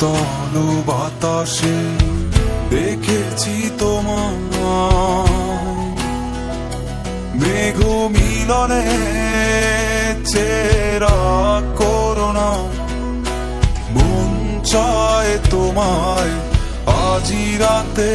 তন বাতাসে দেখেছি তোমার মেঘ মিলনে চেরা করোনা। মন চায় তোমায়। আজি রাতে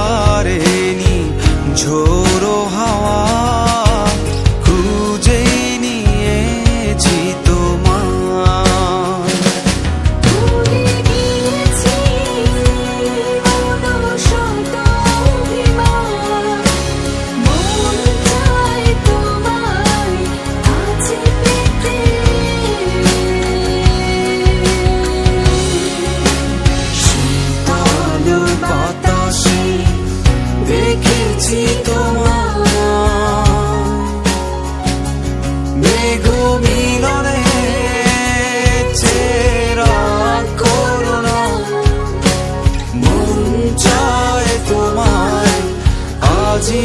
পারেনি ঝোল পেয়েছি তোমার মেঘ মিলনে চেরা করোনা মন তোমায়। আজি